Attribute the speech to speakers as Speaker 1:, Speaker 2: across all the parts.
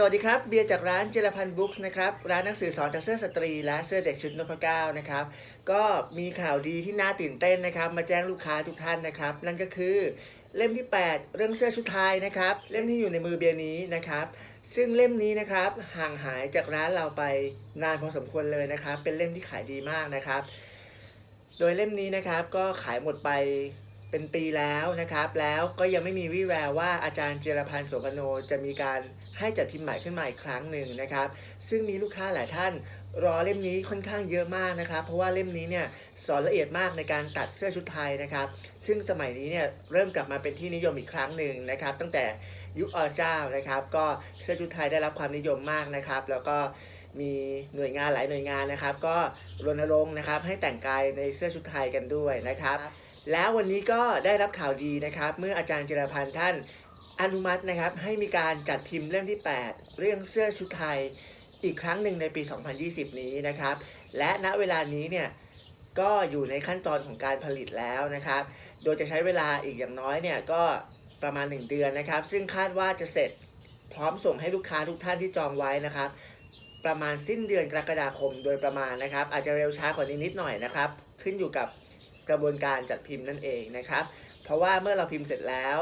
Speaker 1: สวัสดีครับ เบียร์จากร้านเจรพันบุ๊กส์นะครับ ร้านหนังสือสอนจากเสื้อสตรี และเสื้อเด็กชุดนพเก้านะครับ ก็มีข่าวดีที่น่าตื่นเต้นนะครับ มาแจ้งลูกค้าทุกท่านนะครับ นั่นก็คือเล่มที่ 8 เรื่องเสื้อชุดไทยนะครับ เล่มที่อยู่ในมือเบียร์นี้นะครับ ซึ่งเล่มนี้นะครับห่างหายจากร้านเราไปนานพอสมควรเลยนะครับ เป็นเล่มที่ขายดีมากนะครับ โดยเล่มนี้นะครับก็ขายหมดไป เป็นปีแล้วนะครับ แล้วก็ยังไม่มีวี่แววว่าอาจารย์เจรพันธ์โสกโนจะมีการให้จัดพิมพ์ใหม่ขึ้นมาอีกครั้งหนึ่งนะครับ ซึ่งมีลูกค้าหลายท่านรอเล่มนี้ค่อนข้างเยอะมากนะครับ เพราะว่าเล่มนี้เนี่ยสอนละเอียดมากในการตัดเสื้อชุดไทยนะครับ ซึ่งสมัยนี้เนี่ยเริ่มกลับมาเป็นที่นิยมอีกครั้งหนึ่งนะครับ ตั้งแต่ยุคอเจ้านะครับ ก็เสื้อชุดไทยได้รับความนิยมมากนะครับ แล้วก็ มีหน่วยงานหลายหน่วยงานนะครับ ก็รณรงค์นะครับให้แต่งกายในเสื้อชุดไทยกันด้วยนะครับ แล้ววันนี้ก็ได้รับข่าวดีนะครับ เมื่ออาจารย์จิรพันธ์ท่านอนุมัตินะครับ ให้มีการจัดพิมพ์เล่มที่ 8 เรื่องเสื้อชุดไทยอีกครั้งหนึ่งในปี 2020 นี้นะครับ และณเวลานี้เนี่ยก็อยู่ในขั้นตอนของการผลิตแล้วนะครับ โดยจะใช้เวลาอีกอย่างน้อยเนี่ยก็ประมาณ 1 เดือนนะครับ ซึ่งคาดว่าจะเสร็จพร้อมส่งให้ลูกค้าทุกท่านที่จองไว้นะครับ ประมาณสิ้นเดือนกรกฎาคมโดยประมาณนะครับ อาจจะเร็วช้ากว่านี้นิดหน่อยนะครับ ขึ้นอยู่กับกระบวนการจัดพิมพ์นั่นเองนะครับ เพราะว่าเมื่อเราพิมพ์เสร็จแล้ว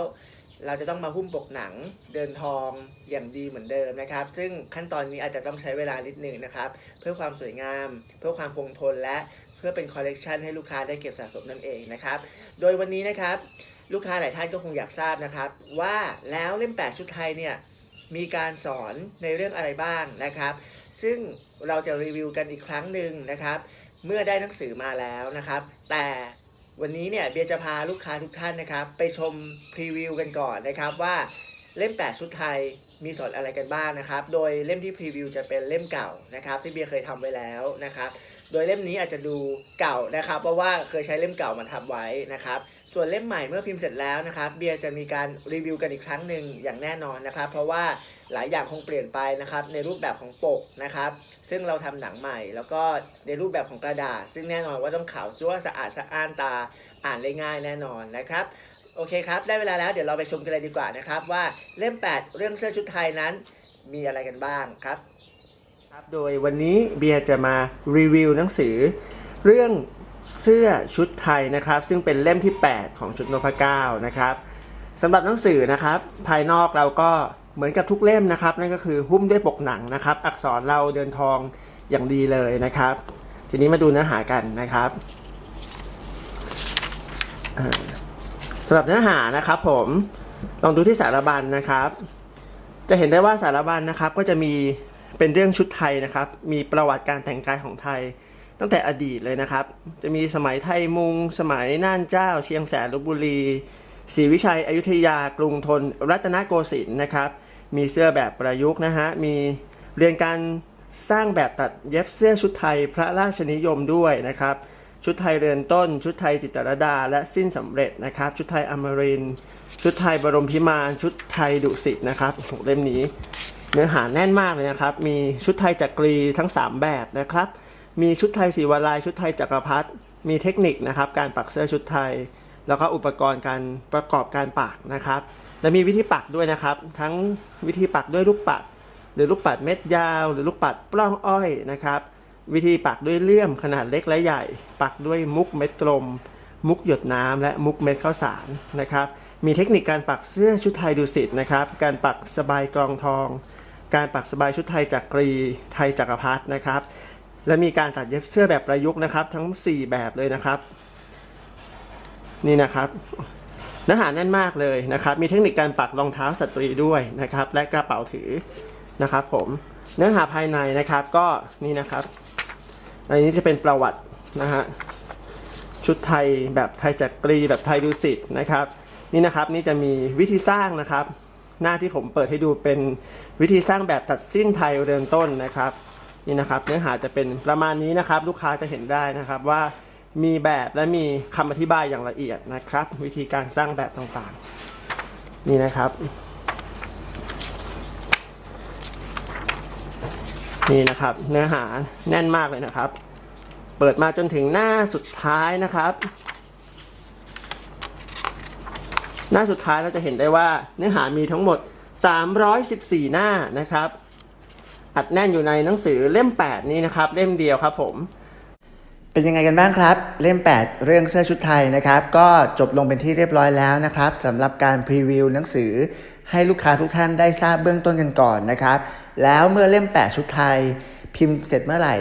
Speaker 1: เราจะต้องมาหุ้มปกหนังเดินทองอย่างดีเหมือนเดิมนะครับ ซึ่งขั้นตอนนี้อาจจะต้องใช้เวลานิดหนึ่งนะครับ เพื่อความสวยงาม เพื่อความคงทนและเพื่อเป็นคอลเลกชันให้ลูกค้าได้เก็บสะสมนั่นเองนะครับ โดยวันนี้นะครับลูกค้าหลายท่านก็คงอยากทราบนะครับ ว่าแล้วเล่มแปดชุดไทยเนี่ยมีการสอนในเรื่องอะไรบ้างนะครับ ซึ่งเราจะรีวิวกันอีกครั้งหนึ่งนะครับ เมื่อได้หนังสือมาแล้วนะครับ แต่วันนี้เนี่ยเบียร์จะพาลูกค้าทุกท่านนะครับ ไปชมพรีวิวกันก่อนนะครับว่าเล่ม 8 ชุดไทยมีสอนอะไรกันบ้างนะครับ โดยเล่มที่พรีวิวจะเป็นเล่มเก่านะครับ ที่เบียร์เคยทำไว้แล้วนะครับ โดยเล่มนี้อาจจะดูเก่านะครับ เพราะว่าเคยใช้เล่มเก่ามาทำไว้นะครับ ส่วนเล่มใหม่เมื่อพิมพ์เสร็จแล้วนะครับ เบียร์จะมีการรีวิวกันอีกครั้งหนึ่งอย่างแน่นอนนะครับ เพราะว่าหลายอย่างคงเปลี่ยนไปนะครับในรูปแบบของปกนะครับ ซึ่งเราทำหนังใหม่ แล้วก็ในรูปแบบของกระดาษ ซึ่งแน่นอนว่าต้องขาวจั๊วสะอาดสะอ้านตาอ่านได้ง่ายแน่นอนนะครับโอเคครับ ได้เวลาแล้วเดี๋ยวเราไปชมกันเลยดีกว่านะครับ ว่าเล่ม 8 เรื่องเสื้อชุดไทยนั้นมีอะไรกันบ้างครับ ครับโดยวันนี้เบียร์จะมารีวิวหนังสือ เรื่องเสื้อชุดไทยนะครับ ซึ่งเป็นเล่มที่ 8 ของชุดนพเก้านะครับสำหรับหนังสือนะครับ ภายนอกเราก็เหมือนกับทุกเล่มนะครับ นั่นก็คือหุ้มด้วยปกหนังนะครับ อักษรเราเดินทองอย่างดีเลยนะครับ ทีนี้มาดูเนื้อหากันนะครับสำหรับเนื้อหานะครับ ผมลองดูที่สารบัญนะครับ จะเห็นได้ว่าสารบัญนะครับก็จะมี เป็นเรื่องชุดไทยนะครับ มีประวัติการแต่งกายของไทย ตั้งแต่อดีตเลยนะครับ จะมีสมัยไทยมุง สมัยน่านเจ้า เชียงแสนลบบุรีศรีวิชัยอยุธยากรุงธนรัตนโกสินทร์นะครับ มีเสื้อแบบประยุกต์นะฮะ มีเรียนการสร้างแบบตัดเย็บเสื้อชุดไทยพระราชนิยมด้วยนะครับ ชุดไทยเรือนต้น ชุดไทยจิตรดา และสิ้นสำเร็จนะครับ ชุดไทยอมรินชุดไทยบรมพิมานชุดไทยดุสิตนะครับเล่มนี้ เนื้อหาแน่นมากเลยนะครับ มีชุดไทยจักรีทั้ง 3 แบบนะครับ มีชุดไทยสีวลายชุดไทยจักรพรรดิมีเทคนิคนะครับการปักเสื้อชุดไทย แล้วก็อุปกรณ์การประกอบการปักนะครับ และมีวิธีปักด้วยนะครับ ทั้งวิธีปักด้วยลูกปัด หรือลูกปัดเม็ดยาว หรือลูกปัดปล้องอ้อยนะครับ วิธีปักด้วยเลื่อมขนาดเล็กและใหญ่ ปักด้วยมุกเม็ดกลม มุกหยดน้ำและมุกเม็ดข้าวสารนะครับ มีเทคนิคการปักเสื้อชุดไทยดุสิตนะครับ การปักสบายกรองทอง การปักสบายชุดไทยจักรีไทยจักรพรรดินะครับ และมีการตัดเย็บเสื้อแบบประยุกต์นะครับ ทั้ง 4 แบบเลยนะครับ นี่นะครับเนื้อหาแน่นมากเลยนะครับ มีเทคนิคการปักรองเท้าสตรีด้วยนะครับ และกระเป๋าถือนะครับ ผมเนื้อหาภายในนะครับก็นี่นะครับอันนี้จะเป็นประวัตินะฮะชุดไทยแบบไทยจักรีแบบไทยดุสิตนะครับ นี่นะครับนี่จะมีวิธีสร้างนะครับ หน้าที่ผมเปิดให้ดูเป็นวิธีสร้างแบบตัดสิ้นไทยเริ่มต้นนะครับนี่นะครับ เนื้อหาจะเป็นประมาณนี้นะครับ ลูกค้าจะเห็นได้นะครับว่ามีแบบและมีคำอธิบายอย่างละเอียดนะครับ วิธีการสร้างแบบต่างๆ นี่นะครับ นี่นะครับเนื้อหาแน่นมากเลยนะครับ เปิดมาจนถึงหน้าสุดท้ายนะครับ หน้าสุดท้ายเราจะเห็นได้ว่าเนื้อหามีทั้งหมด 314 หน้านะครับ
Speaker 2: อัดแน่นอยู่ในหนังสือเล่ม 8 นี้นะครับ เล่มเดียวครับผม
Speaker 1: เป็นยังไงกันบ้างครับ เล่ม 8 เรื่องเสื้อชุดไทยนะครับ ก็จบลงเป็นที่เรียบร้อยแล้วนะครับสำหรับการพรีวิวหนังสือให้ลูกค้าทุกท่านได้ทราบเบื้องต้นกันก่อนนะครับ แล้วเมื่อเล่ม 8 ชุดไทย พิมพ์เสร็จเมื่อไหร่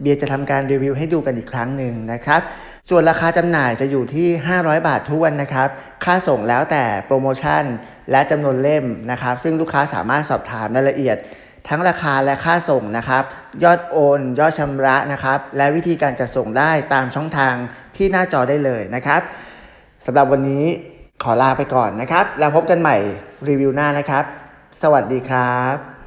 Speaker 1: เบียร์จะทำการรีวิวให้ดูกันอีกครั้งหนึ่งนะครับ ส่วนราคาจำหน่ายจะอยู่ที่ 500 บาททวนนะครับ ค่าส่งแล้วแต่โปรโมชั่น และจำนวนเล่มนะครับ ซึ่งลูกค้าสามารถสอบถามรายละเอียด ทั้งราคาและค่าส่งนะครับ ยอดโอน ยอดชำระนะครับ และวิธีการจัดส่งได้ตามช่องทางที่หน้าจอได้เลยนะครับสำหรับวันนี้ขอลาไปก่อนนะครับ แล้วพบกันใหม่รีวิวหน้านะครับ สวัสดีครับ